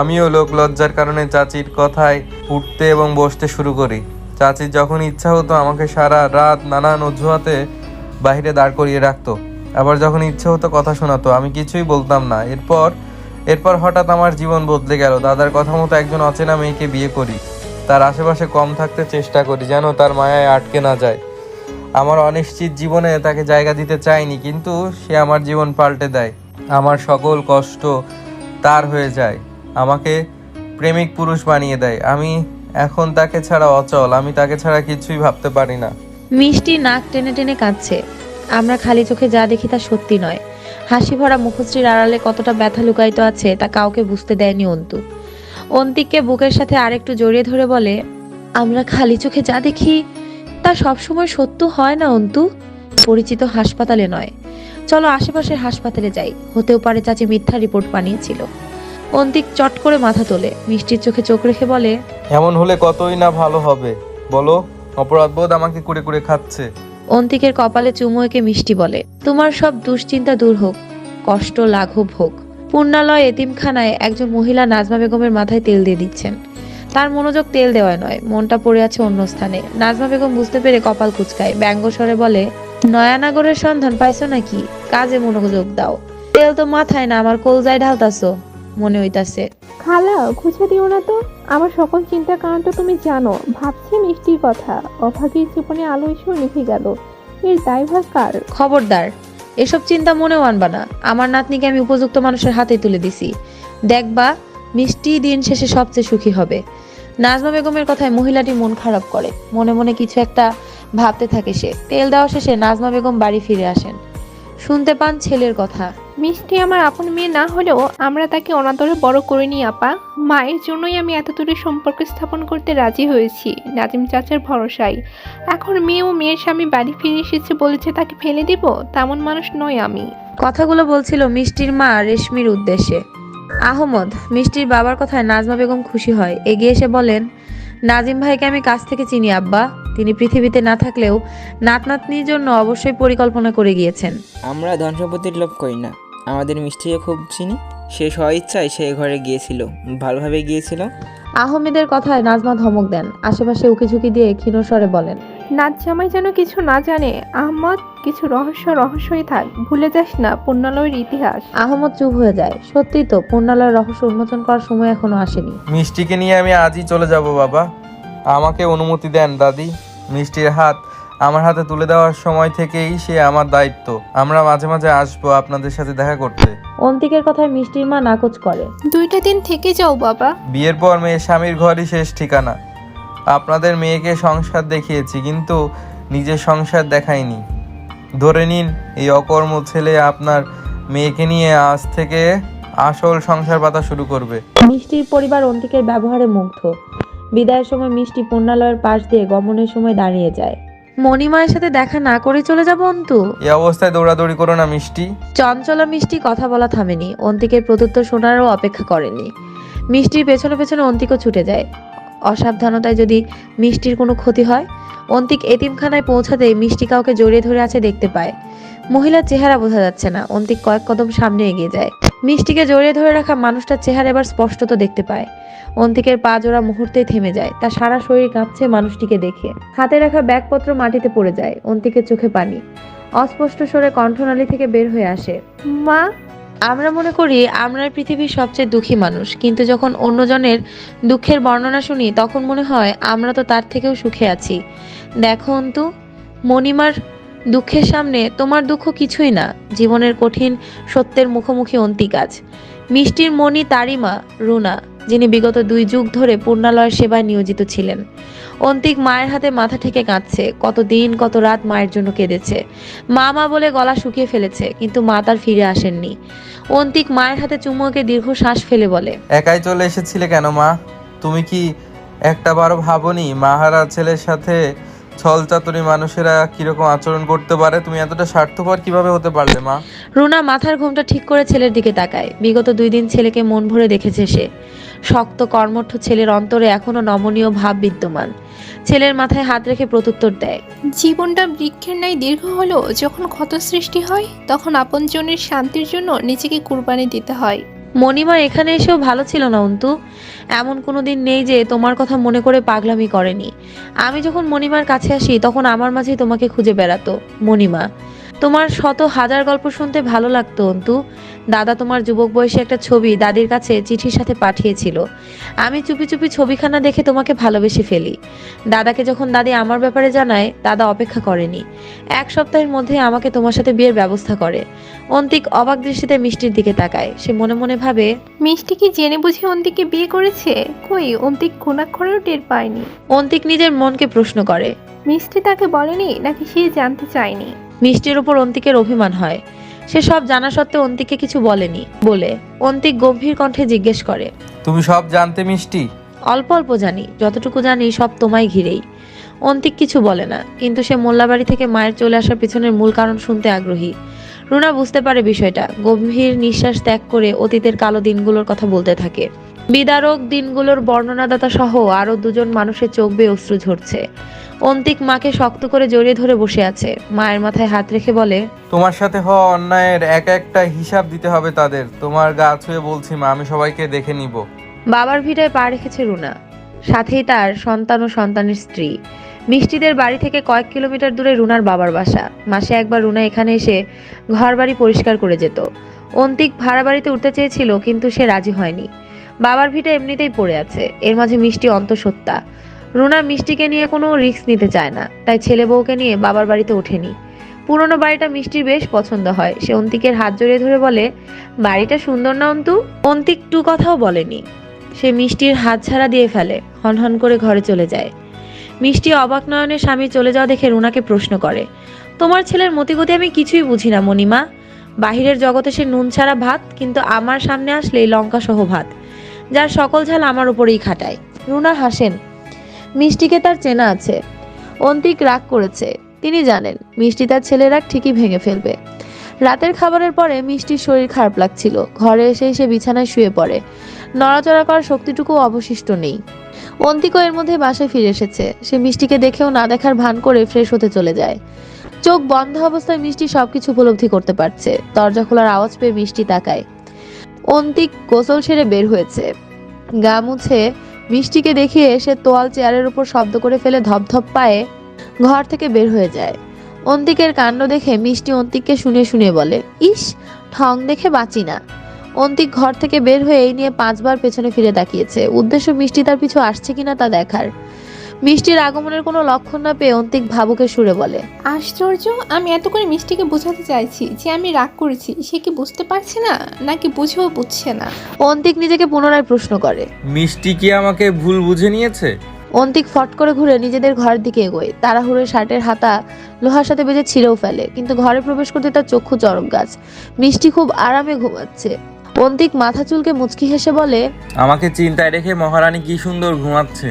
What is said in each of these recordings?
আমিও লোক লজ্জার কারণে চাচির কথায় উঠতে এবং বসতে শুরু করি। চাচির যখন ইচ্ছা হতো আমাকে সারা রাত নানান অজুহাতে বাইরে দাঁড় করিয়ে রাখতো। আবার যখন ইচ্ছে হতো কথা শোনাতো, আমি কিছুই বলতাম না। এরপর এরপর হঠাৎ আমার জীবন বদলে গেল। দাদার কথা মতো একজন অচেনা মেয়েকে বিয়ে করি। তার আশেপাশে কম থাকতে চেষ্টা করি যেন তার মায়ায় আটকে না যায়। আমার অনিশ্চিত জীবনে তাকে জায়গা দিতে চাইনি, কিন্তু সে আমার জীবন পাল্টে দেয়। আমার সকল কষ্ট তার হয়ে যায়। আমাকে প্রেমিক পুরুষ বানিয়ে দেয়। আমি এখন তাকে ছাড়া অচল। আমি তাকে ছাড়া কিছুই ভাবতে পারি না। মিষ্টি নাক টেনে টেনে কাঁদছে। আমরা খালি চোখে যা দেখি তা সত্যি নয়। হাসি ভরা মুখশ্রীর আড়ালে কতটা ব্যথা লুকায়িত আছে তা কাউকে বুঝতে দেয়নি অন্তু। অন্তিককে বুকের সাথে আরেকটু জড়িয়ে ধরে বলে, আমরা খালি চোখে যা দেখি তা সবসময় সত্য হয় না, অন্তু? পরিচিত হাসপাতালে নয়। চলো আশেপাশের হাসপাতালে যাই। হতেও পারে চাচি মিথ্যা রিপোর্ট বানিয়েছিল। অন্তিক চট করে মাথা তোলে। মিষ্টির চোখে চোখ রেখে বলে এমন হলে কতই না ভালো হবে। বলো অপরাধবোধ আমাকে কুড়ে কুড়ে খাচ্ছে। অন্তিকের কপালে চুমু এঁকে মিষ্টি বলে তোমার সব দুশ্চিন্তা দূর হোক কষ্ট লাঘব হোক। পূর্ণালয় এতিমখানায় একজন মহিলা নাজমা বেগমের মাথায় তেল দিয়ে দিচ্ছেন। তার মনোযোগ তেল দেওয়ায় নয় মনটা পড়ে আছে অন্য স্থানে। নাজমা বেগম বুঝতে পেরে কপাল কুচকায় ব্যঙ্গস্বরে বলে নয়ানাগরের সন্ধান পাইছো নাকি? কাজে মনোযোগ দাও। তেল তো মাথায় না আমার কলজায় ঢালতাছো। মনে হইতাছে। খালা খুঁজে দিও না তো। আমার সকল চিন্তার কারণ তো তুমি জানো। ভাবছি মিষ্টির কথা। অভাগীর জীবনে আলো এসেও নিভে গেল। এর দায়ভার কার? খবরদার এসব চিন্তা মনেও আনবা না। আমার নাতনিকে আমি উপযুক্ত মানুষের হাতে তুলে দিছি। দেখবা মিষ্টি দিন শেষে সবচেয়ে সুখী হবে। নাজমা বেগমের কথায় মহিলাটি মন খারাপ করে। মনে মনে কিছু একটা ভাবতে থাকে সে। তেল দেওয়া শেষে নাজমা বেগম বাড়ি ফিরে আসেন। শুনতে পান ছেলের কথা। মিষ্টি আমার আপন মেয়ে না হলেও আমরা তাকে অনাদরে বড় করিনি আপা। মায়ের জন্যই আমি এত দূরে সম্পর্ক স্থাপন করতে রাজি হয়েছি নাজিম চাচার ভরসায়। এখন মেয়ে ও মেয়ের স্বামী বাড়ি ফিরে এসেছে বলেছে তাকে ফেলে দিব তেমন মানুষ নয় আমি। কথাগুলো বলছিল মিষ্টির মা রেশমির উদ্দেশ্যে। আহমদ মিষ্টির বাবার কথায় নাজমা বেগম খুশি হয়। এগিয়ে এসে বলেন নাজিম ভাইকে আমি কাছ থেকে চিনি আব্বা। তিনি পৃথিবীতে না থাকলেও নাত নাতনির জন্য অবশ্যই পরিকল্পনা করে গিয়েছেন। আমরা ধন সম্পত্তির লোভ করি না। আমাদের মিষ্টিকে খুব চিনি। সে স্ব ইচ্ছায় সে ঘরে গিয়েছিল ভালোভাবে গিয়েছিল। আহমেদের কথায় নাজমা ধমক দেন। আশেপাশে উকিঝুঁকি দিয়ে ক্ষীণ স্বরে বলেন নাচ জামাই যেন কিছু না জানে আহমদ কিছু রহস্য রহস্যই থাক ভুলে যাস না পুণ্যালয়ের ইতিহাস। আহমদ চুপ হয়ে যায়। সত্যি তো পূর্ণালয়ের রহস্য উন্মোচন করার সময় এখনও আসেনি। মিষ্টিকে নিয়ে আমি আজই চলে যাব বাবা। আমাকে অনুমতি দেন দাদি। মিষ্টির হাত আমার হাতে তুলে দেওয়ার সময় থেকেই সে আমার দায়িত্ব। আমরা মাঝে মাঝে আসব আপনাদের সাথে দেখা করতে। অন্তিকের কথায় মিষ্টির মা নাকচ করে। দুইটা দিন থেকে যাও বাবা। বিয়ের পর মেয়ে স্বামীর ঘরই শেষ ঠিকানা। আপনাদের মেয়েকে সংসার দেখিয়েছি কিন্তু নিজের সংসার দেখায়নি ধরে নিন এই অকর্ম ছেলে আপনার মেয়েকে নিয়ে আজ থেকে আসল সংসার পাতা শুরু করবে। মিষ্টির পরিবার অন্তিকের ব্যবহারে মুগ্ধ। বিদায়ের সময় মিষ্টি পূর্ণালয়ের পাশ দিয়ে গমনের সময় দাঁড়িয়ে যায়। মণিমায়ের সাথে দেখা না করে চলে যাব অন্তু এই অবস্থায় দৌড়াদৌড়ি করো না মিষ্টি। চঞ্চলা মিষ্টি কথা বলা থামেনি। অন্তিকের প্রত্যুত্তর শোনারও অপেক্ষা করেনি। মিষ্টির পেছনে পেছনে অন্তিকও ছুটে যায়। অসাবধানতায় যদি মিষ্টির কোনো ক্ষতি হয়, অন্তিক এতিমখানায় পৌঁছাতেই মিষ্টি কাউকে জড়িয়ে ধরে আছে দেখতে পায়। মহিলার চেহারা বোঝা যাচ্ছে না, অন্তিক কয়েক কদম সামনে এগিয়ে যায়। মিষ্টিকে জড়িয়ে ধরে রাখা মানুষটার চেহারা এবার স্পষ্টত দেখতে পায়। অন্তিকের পা জোড়া মুহূর্তেই থেমে যায় তার সারা শরীর কাঁপছে মানুষটিকে দেখে। হাতে রাখা ব্যাগপত্র মাটিতে পড়ে যায়, অন্তিকের চোখে পানি। অস্পষ্ট স্বরে কণ্ঠনালী থেকে বের হয়ে আসে, মা আমরা মনে করি আমরা পৃথিবীর সবচেয়ে দুঃখী মানুষ, কিন্তু যখন অন্যজনের দুঃখের বর্ণনা শুনি, তখন মনে হয় আমরা তো তার থেকেও সুখে আছি। দেখো অন্তু, মণিমার দুঃখের সামনে তোমার দুঃখ কিছুই না, জীবনের কঠিন সত্যের মুখোমুখি অন্তিকাজ মিষ্টির মণি তারিমা, রুনা। যিনি বিগত দুই যুগ ধরে পূর্ণালয়ের সেবায় নিয়োজিত ছিলেন। অন্তিক মায়ের হাতে মাথা ঠেকে কাঁদছে। কত দিন কত রাত মায়ের জন্য কেঁদেছে। মা মা বলে গলা শুকিয়ে ফেলেছে, কিন্তু মা তার ফিরে আসেননি। অন্তিক মায়ের হাতে চুমুকে দীর্ঘ শ্বাস ফেলে বলে, একাই চলে এসেছিলে কেন মা? তুমি কি একটা বারো ভাবনি মাহারা ছেলের সাথে ছল চাতুরি মানুষেরা কীরকম আচরণ করতে পারে? তুমি এতটা স্বার্থপর কীভাবে হতে পারলে মা? রুনা মাথার ঘোমটা ঠিক করে ছেলের দিকে তাকায়। বিগত দুই দিন ছেলেকে মন ভরে দেখেছে সে। শক্ত কর্মঠ ছেলের অন্তরে এখনও নমনীয় ভাব বিদ্যমান। ছেলের মাথায় হাত রেখে প্রত্যুত্তর দেয়। জীবনটা বৃক্ষের ন্যায় দীর্ঘ হলেও যখন ক্ষত সৃষ্টি হয় তখন আপনজনের শান্তির জন্য নিজেকে কুরবানি দিতে হয়। মণিমা এখানে এসেও ভালো ছিল না, অন্তু। এমন কোনো দিন নেই যে তোমার কথা মনে করে পাগলামি করেনি। আমি যখন মণিমার কাছে আসি, তখন আমার মাঝেই তোমাকে খুঁজে বেড়াতো। মণিমা তোমার শত হাজার গল্প শুনতে ভালো লাগতো অন্তু। দাদা তোমার যুবক বয়সে একটা ছবি দাদির কাছে চিঠির সাথে পাঠিয়েছিল। আমি চুপি চুপি ছবিখানা দেখে তোমাকে ভালোবেসে ফেলি। দাদাকে যখন দাদি আমার ব্যাপারে জানায় দাদা অপেক্ষা করেনি। এক সপ্তাহের মধ্যে আমাকে তোমার সাথে বিয়ের ব্যবস্থা করে। অন্তিক অবাক দৃষ্টিতে মিষ্টির দিকে তাকায়। সে মনে মনে ভাবে মিষ্টি কি জেনে বুঝে অন্তিকে বিয়ে করেছে? কই অন্তিক ঘুণাক্ষরেও টের পায়নি। অন্তিক নিজের মনকে প্রশ্ন করে। মিষ্টি তাকে বলেনি নাকি সে জানতে চায়নি? মিষ্টির উপর অন্তিকের অভিমান হয়। সে সব জানা সত্ত্বেও অন্তিককে কিছু বলেনি। বলে অন্তিক গম্ভীর কণ্ঠে জিজ্ঞেস করে তুমি সব জানতে মিষ্টি? অল্প অল্প জানি যতটুকু জানি সব তোমায় ঘিরেই। অন্তিক কিছু বলে না কিন্তু সে মোল্লাবাড়ি থেকে মায়ের চলে আসার পিছনের মূল কারণ শুনতে আগ্রহী। রুনা বুঝতে পারে বিষয়টা গম্ভীর নিঃশ্বাস ত্যাগ করে অতীতের কালো দিনগুলোর কথা বলতে থাকে। বিদারক দিনগুলোর বর্ণনাদাতা সহ আরও দুজন মানুষের চোখ বেয়ে অশ্রু ঝরছে। অন্তিক মাকে শক্ত করে জড়িয়ে ধরে বসে আছে। মায়ের মাথায় হাত রেখে বলে তোমার সাথে হওয়া অন্যায়ের এক একটা হিসাব দিতে হবে তাদের। তোমার গা ছুঁয়ে বলছি মা আমি সবাইকে দেখে নিব। বাবার ভিটায় পা রেখেছে রুনা। সাথেই তার সন্তান ও সন্তানের স্ত্রী। মিষ্টিদের বাড়ি থেকে কয়েক কিলোমিটার দূরে রুনার বাবার বাসা। মাসে একবার রুনা এখানে এসে ঘর বাড়ি পরিষ্কার করে যেত। অন্তিক ভাড়া বাড়িতে উঠতে চেয়েছিল কিন্তু সে রাজি হয়নি। বাবার ভিটা এমনিতেই পড়ে আছে। এর মাঝে মিষ্টি অন্তঃসত্ত্বা। রুনা মিষ্টিকে নিয়ে কোনো রিস্ক নিতে চায় না, তাই ছেলে বউকে নিয়ে বাবার বাড়িতে ওঠেনি। পুরনো বাড়িটা মিষ্টির বেশ পছন্দ হয়। সে অন্তিকের হাত জড়িয়ে ধরে বলে, বাড়িটা সুন্দর না অন্তু? অন্তিক টু কথাও বলেনি। সে মিষ্টির হাত ছাড়া দিয়ে ফেলে হনহন করে ঘরে চলে যায়। মিষ্টি অবাক নয়নে স্বামী চলে যাওয়া দেখে রুনাকে প্রশ্ন করে, তোমার ছেলের মতিগতি আমি কিছুই বুঝি না, মণিমা। বাহিরের জগতে সে নুন ছাড়া ভাত, কিন্তু আমার সামনে আসলেই লঙ্কা সহ ভাত। যার সকল ঝাল আমার উপরেই খাটায়। রুনা হাসেন, মিষ্টিকে তার চেনা আছে। অন্তিক রাগ করেছে। তিনি জানেন, মিষ্টি তার ছেলের রাগ ঠিকই ভেঙে ফেলবে। রাতের খাবারের পরে মিষ্টির শরীর খারাপ লাগছিল। ঘরে এসেই সে বিছানায় শুয়ে পড়ে। নড়াচড়া করার শক্তিটুকু অবশিষ্ট নেই। অন্তিকও এর মধ্যে বাসায় ফিরে এসেছে। সে মিষ্টিকে দেখেও না দেখার ভান করে ফ্রেশ হতে চলে যায়। চোখ বন্ধ অবস্থায় মিষ্টি সবকিছু উপলব্ধি করতে পারছে। দরজা খোলার আওয়াজ পেয়ে মিষ্টি তাকায়। অন্তিক গোসল সেরে বের হয়েছে। গা মুছে মিষ্টিকে দেখিয়ে সে তোয়াল চেয়ারের উপর শব্দ করে ফেলে ধপধপ পায়ে ঘর থেকে বের হয়ে যায়। অন্তিকের কাণ্ড দেখে মিষ্টি অন্তিককে শুনে শুনে বলে, ইস, ঠং দেখে বাঁচি না। অন্তিক ঘর থেকে বের হয়ে এই নিয়ে পাঁচবার পেছনে ফিরে তাকিয়েছে। উদ্দেশ্য মিষ্টি তার পিছু আসছে কিনা তা দেখার। মিষ্টির আগমনের কোনো লক্ষণ না পেয়ে অন্তিক ভাবুকে সুরে বলে আশ্চর্য আমি এত করে মিষ্টিকে বোঝাতে চাইছি যে আমি রাগ করেছি সে কি বুঝতে পারছে না নাকি বুঝেও বুঝছে না? অন্তিক নিজেকে পুনরায় প্রশ্ন করে মিষ্টি কি আমাকে ভুল বুঝে নিয়েছে? অন্তিক ফট করে ঘুরে নিজেদের ঘরের দিকে এগোয় তাড়াহুড়ো শার্টের হাতা লোহার সাথে বেজে ছিঁড়েও ফেলে কিন্তু ঘরে প্রবেশ করতে তার চক্ষু চরক গাছ মিষ্টি খুব আরামে ঘুমাচ্ছে অন্তিক মাথা চুলকে মুচকি হেসে বলে আমাকে চিন্তায় রেখে মহারানী কি সুন্দর ঘুমাচ্ছে?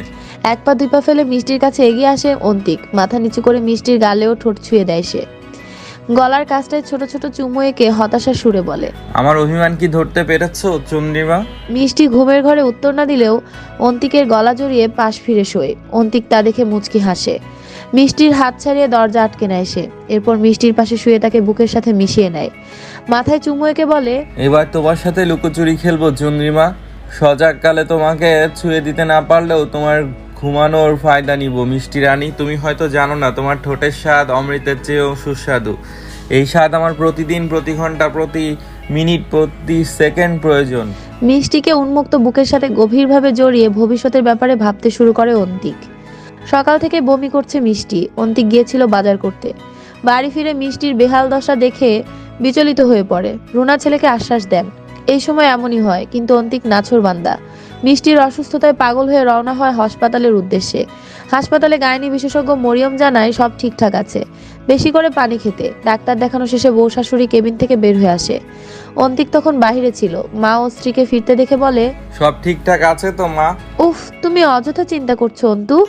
এক পা দুই পা ফেলে মিষ্টির কাছে এগিয়ে আসে অন্তিক। মাথা নিচু করে মিষ্টির গালেও ঠোঁট ছুঁয়ে দেয় সে। গলার কাছটায় ছোট ছোট চুমু এঁকে হতাশা সুরে বলে। আমার অভিমান কি ধরতে পেরেছ চন্দ্রিমা? মিষ্টি ঘুমের ঘরে উত্তর না দিলেও অন্তিকের গলা জড়িয়ে পাশ ফিরে শোয়ে। অন্তিক তা দেখে মুচকি হাসে। মিষ্টির হাত ছাড়িয়ে দরজা আটকে নেয় সে। এরপর মিষ্টির পাশে শুয়ে তাকে বুকের সাথে মিশিয়ে নেয়। মাথায় চুমু এঁকে বলে এবার তোমার সাথে লুকোচুরি খেলব চন্দ্রিমা। সজাগ কালে তোমাকে ছুঁয়ে দিতে না পারলেও তোমার ঘুমানোর ফায়দা নিব, মিষ্টি রানী। তুমি হয়তো জানো না, তোমার ঠোঁটের স্বাদ অমৃতের চেয়েও সুস্বাদু। এই স্বাদ আমার প্রতিদিন, প্রতি ঘণ্টা, প্রতি মিনিট, প্রতি সেকেন্ড প্রয়োজন। মিষ্টিকে উন্মুক্ত বুকের সাথে গভীরভাবে জড়িয়ে ভবিষ্যতের ব্যাপারে ভাবতে শুরু করে অন্তিক। সকাল থেকে বমি করছে মিষ্টি। অন্তিক গিয়েছিল বাজার করতে। বাড়ি ফিরে মিষ্টির বেহাল দশা দেখে বিচলিত হয়ে পড়ে। রুনা ছেলেকে আশ্বাস দেন, এই সময় এমনই হয়, কিন্তু অন্তিক নাছর বান্দা। মিষ্টির অসুস্থতায় পাগল হয়ে রওনা হয় হাসপাতালের উদ্দেশ্যে। হাসপাতালে গাইনি বিশেষজ্ঞ মরিয়ম জানায় সব ঠিকঠাক আছে। বেশি করে পানি খেতে। ডাক্তার দেখানো শেষে বউ শাশুড়ি কেবিন থেকে বের হয়ে আসে। অন্তিক তখন বাইরে ছিল। মা ও স্ত্রীকে ফিরতে দেখে বলে সব ঠিকঠাক আছে তো মা? উফ তুমি অযথা চিন্তা করছ অন্তু।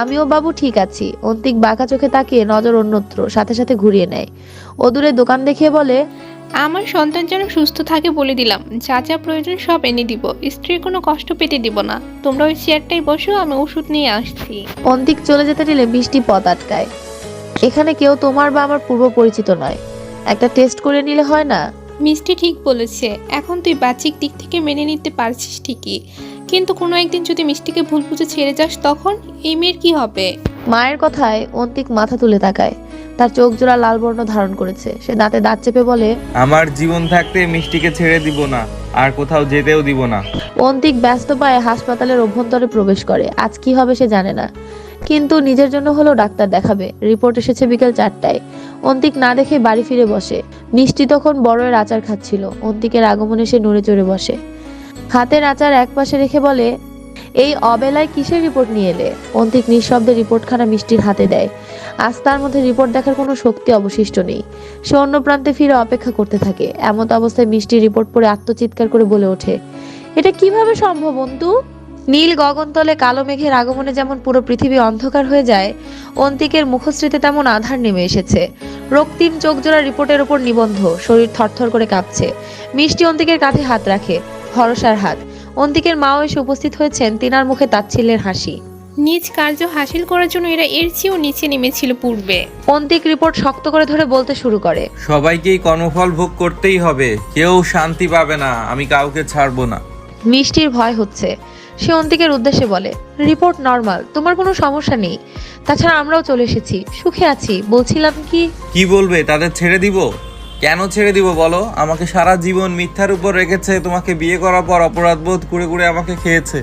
আমিও বাবু ঠিক আছি। অন্তিক বাঁকা চোখে তাকিয়ে নজর অন্যত্র সাথে সাথে ঘুরিয়ে নেয়। ও দূরে দোকান দেখিয়ে বলে আমার সন্তান যেন সুস্থ থাকে বলে দিলাম। যা যা প্রয়োজন সব এনে দিব। স্ত্রীর কোনো কষ্ট পেতে দিব না। তোমরা ওই চেয়ারটাই বসো আমি ওষুধ নিয়ে আসছি। অন্তিক চলে যেতে দিলে বৃষ্টি পথ আটকায়। এখানে কেউ তোমার বা আমার পূর্ব পরিচিত নয়। একটা টেস্ট করে নিলে হয় না? মিষ্টি ঠিক বলেছে। এখন তুই বাহ্যিক দিক থেকে মেনে নিতে পারছিস ঠিকই। কিন্তু কোনো একদিন যদি মিষ্টিকে ভুল বুঝে ছেড়ে যাস তখন এই মেয়ের কি হবে? মায়ের কথায় অন্তিক মাথা তুলে তাকায়। তার চোখ জোড়া লাল বর্ণ ধারণ করেছে। সে দাঁতে দাঁত চেপে বলে আমার জীবন থাকতে মিষ্টিকে ছেড়ে দিব না আর কোথাও যেতেও দিব না। অন্তিক ব্যস্ত পায়ে হাসপাতালের অভ্যন্তরে প্রবেশ করে। আজ কি হবে সে জানে না। কিন্তু নিজের জন্য হলো ডাক্তার দেখাবে। রিপোর্ট এসেছে বিকেল চারটায়। অন্তিক না দেখে বাড়ি ফিরে বসে। মিষ্টি তখন বড়য়ের আচার খাচ্ছিল। অন্তিকের আগমনে সে নড়ে চড়ে বসে। হাতের আচার এক পাশে রেখে বলে এই অবেলায় কিসের রিপোর্ট নিয়ে এলে? অন্তিক নিঃশব্দে রিপোর্টখানা মিষ্টির হাতে দেয়। আজ তার মধ্যে রিপোর্ট দেখার কোনো শক্তি অবশিষ্ট নেই। সে অন্য প্রান্তে ফিরে অপেক্ষা করতে থাকে। এমত অবস্থায় মিষ্টি রিপোর্ট পড়ে আত্মচিৎকার করে বলে ওঠে, এটা কীভাবে সম্ভব, অন্তু? নীল গগনতলে কালো মেঘের আগমনে যেমন পুরো পৃথিবী অন্ধকার হয়ে যায়, অন্তিকের মুখশ্রীতে তেমন আধার নেমে এসেছে। রক্তিম চোখ জোড়া রিপোর্টের উপর নিবন্ধ, শরীর থরথর করে কাঁপছে। মিষ্টি অন্তিকের কাঁধে হাত রাখে, ভরসার হাত। অন্তিকের মাও এসে উপস্থিত হয়েছেন তিনার মুখে তাচ্ছিল্যের হাসি। নিজ কার্য হাসিল করার জন্য এরা এর চেয়েও নিচে নেমেছিল পূর্বে। অন্তিক রিপোর্ট শক্ত করে ধরে বলতে শুরু করে। সবাইকেই কর্মফল ভোগ করতেই হবে কেউ শান্তি পাবে না আমি কাউকে ছাড়বো না। মিষ্টির ভয় হচ্ছে। সে অন্তিকের উদ্দেশ্যে বলে রিপোর্ট নর্মাল তোমার কোনো সমস্যা নেই। তাছাড়া আমরাও চলে এসেছি সুখে আছি বলছিলাম কি? কি বলবে তাদের ছেড়ে দিব? কেন ছেড়ে দিব বলো? আমাকে সারা জীবন মিথ্যার উপর রেখেছে তোমাকে বিয়ে করার পর অপরাধবোধ করে করে আমাকে খেয়েছে।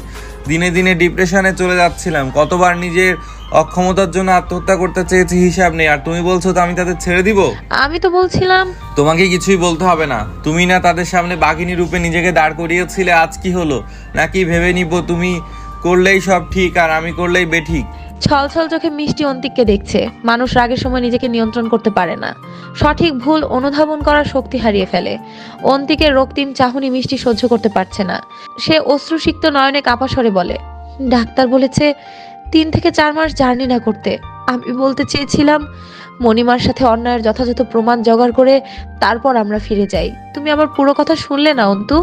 দিনে দিনে ডিপ্রেশনে চলে যাচ্ছিলাম। কতবার নিজের অক্ষমতার জন্য আত্মহত্যা করতে চেয়েছি হিসাব নেই। আর তুমি বলছো তো আমি তাদের ছেড়ে দিব? আমি তো বলছিলাম। তোমাকে কিছুই বলতে হবে না। তুমি না তাদের সামনে বাঘিনী রূপে নিজেকে দাঁড় করিয়েছিলে আজ কি হলো? নাকি ভেবে নিব তুমি করলেই সব ঠিক আর আমি করলেই বেঠিক? ছল ছল চোখে মিষ্টি অন্তিককে দেখছে। মানুষ রাগের সময় নিজেকে নিয়ন্ত্রণ করতে পারে না। সঠিক ভুল অনুধাবন করার শক্তি হারিয়ে ফেলে। অন্তিকের রক্তিম চাহনি মিষ্টি সহ্য করতে পারছে না। সে অশ্রুসিক্ত নয়নে কাপা স্বরে বলে, ডাক্তার বলেছে তিন থেকে চার মাস জার্নি না করতে। আমি বলতে চেয়েছিলাম, মণিমার সাথে অন্যায়ের যথাযথ প্রমাণ জোগাড় করে তারপর আমরা ফিরে যাই। তুমি আমার পুরো কথা শুনলে না, অন্তু?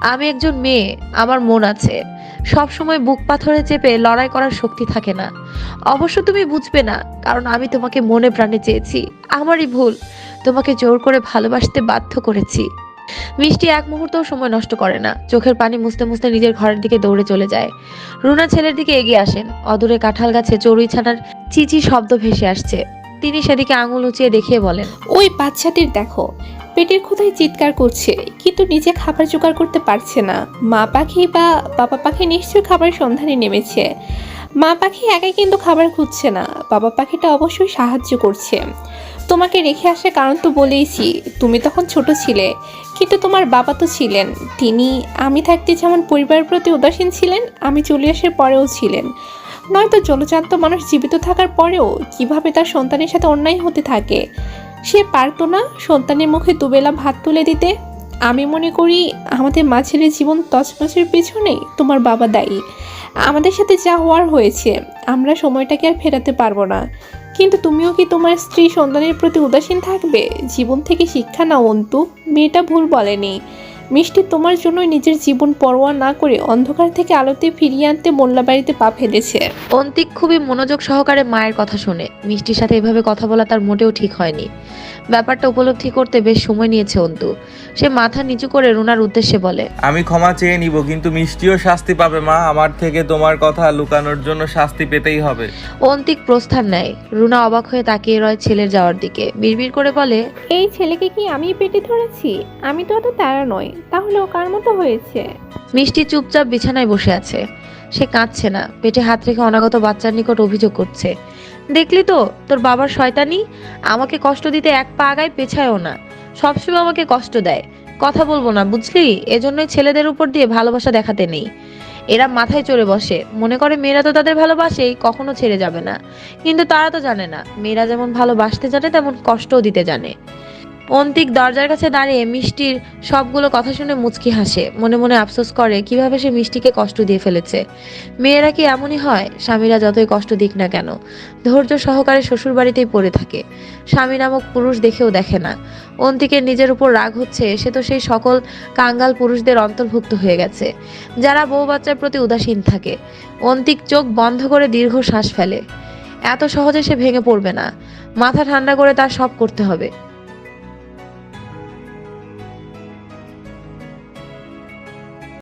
আমি একজন মেয়ে, আমার মন আছে। সব সময় বুক পাথরে চেপে লড়াই করার শক্তি থাকে না। অবশ্য তুমি বুঝবে না, কারণ আমি তোমাকে মনে প্রাণে চেয়েছি। আমারই ভুল, তোমাকে জোর করে ভালোবাসতে বাধ্য করেছি। মিষ্টি এক মুহূর্তও সময় নষ্ট করে না, চোখের পানি মুছতে মুছতে নিজের ঘরের দিকে দৌড়ে চলে যায়। রুনা ছেলের দিকে এগিয়ে আসেন, অদূরে কাঁঠাল গাছে চড়ুই ছানার চিচি শব্দ ভেসে আসছে। তিনি সেদিকে আঙুল উঁচিয়ে দেখিয়ে বলেন, ওই বাচ্চাটির দেখো, পেটের ক্ষুধায় চিৎকার করছে, কিন্তু নিজে খাবার জোগাড় করতে পারছে না। মা পাখি বা বাবা পাখি নিশ্চয়ই খাবারের সন্ধানে নেমেছে। মা পাখি একাই কিন্তু খাবার খুঁজছে না, বাবা পাখিটা অবশ্যই সাহায্য করছে। তোমাকে রেখে আসার কারণ তো বলেইছি, তুমি তখন ছোট ছিলে, কিন্তু তোমার বাবা তো ছিলেন। তিনি, আমি থাকতে যেমন পরিবারের প্রতি উদাসীন ছিলেন, আমি চলে আসার পরেও ছিলেন। নয়তো জলজান্ত মানুষ জীবিত থাকার পরেও কীভাবে তার সন্তানের সাথে অন্যায় হতে থাকে? সে পারতো না সন্তানের মুখে দুবেলা ভাত তুলে দিতে। আমি মনে করি আমাদের মা ছেলের জীবন তছনছের পেছনে তোমার বাবা দায়ী। আমাদের সাথে যা হওয়ার হয়েছে, আমরা সময়টাকে আর ফেরাতে পারব না। কিন্তু তুমিও কি তোমার স্ত্রী সন্তানের প্রতি উদাসীন থাকবে? জীবন থেকে শিক্ষা নাও, অন্তু। মেয়েটা ভুল বলেনি। মিষ্টি তোমার জন্যই নিজের জীবন পরোয়া না করে অন্ধকার থেকে আলোতে ফিরিয়ে আনতে মোল্লা বাড়িতে পা ফেলেছে। অন্তিক খুবই মনোযোগ সহকারে মায়ের কথা শুনে। মিষ্টির সাথে এভাবে কথা বলা তার মোটেও ঠিক হয়নি। ব্যাপারটা উপলব্ধি করতে বেশ সময় নিয়েছে অন্তু। সে মাথা নিচু করে রুনার উদ্দেশ্যে বলে আমি ক্ষমা চেয়ে নিব কিন্তু মিষ্টিও শাস্তি পাবে মা। আমার থেকে তোমার কথা লুকানোর জন্য শাস্তি পেতেই হবে। অন্তিক প্রস্থান নেয়। রুনা অবাক হয়ে তাকিয়ে রয় ছেলের যাওয়ার দিকে। বিড়বিড় করে বলে এই ছেলেকে কি আমি পেটে ধরেছি? আমি তো অত তারা নই তাহলে ও কার মতো হয়েছে? মিষ্টি চুপচাপ বিছানায় বসে আছে। সে কাঁদছে না, পেটে হাত রেখে অনাগত বাচ্চার নিকট অভিযোগ করছে। দেখলি তো, তোর বাবার শয়তানি? আমাকে কষ্ট দিতে এক পা আগায় পেছায়ও না। সবসময় আমাকে কষ্ট দেয়। কথা বলব না, বুঝলি? এজন্যই ছেলেদের উপর দিয়ে ভালোবাসা দেখাতে নেই। এরা মাথায় চড়ে বসে। মনে করে মেয়েরা তো তাদের ভালোবাসেই, কখনো ছেড়ে যাবে না। কিন্তু তারা তো জানে না, মেয়েরা যেমন ভালোবাসতে জানে, তেমন কষ্টও দিতে জানে। অন্তিক দরজার কাছে দাঁড়িয়ে মিষ্টির সবগুলো কথা শুনে মুচকি হাসে। মনে মনে আফসোস করে কীভাবে সে মিষ্টিকে কষ্ট দিয়ে ফেলেছে। মেয়েরা কি এমনই হয়? স্বামীরা যতই কষ্ট দিক না কেন, ধৈর্য সহকারে শ্বশুর বাড়িতেই পড়ে থাকে। স্বামী নামক পুরুষ দেখেও দেখে না। অন্তিকের নিজের উপর রাগ হচ্ছে, সে তো সেই সকল কাঙ্গাল পুরুষদের অন্তর্ভুক্ত হয়ে গেছে, যারা বউ বাচ্চার প্রতি উদাসীন থাকে। অন্তিক চোখ বন্ধ করে দীর্ঘ শ্বাস ফেলে। এত সহজে সে ভেঙে পড়বে না। মাথা ঠান্ডা করে তার সব করতে হবে।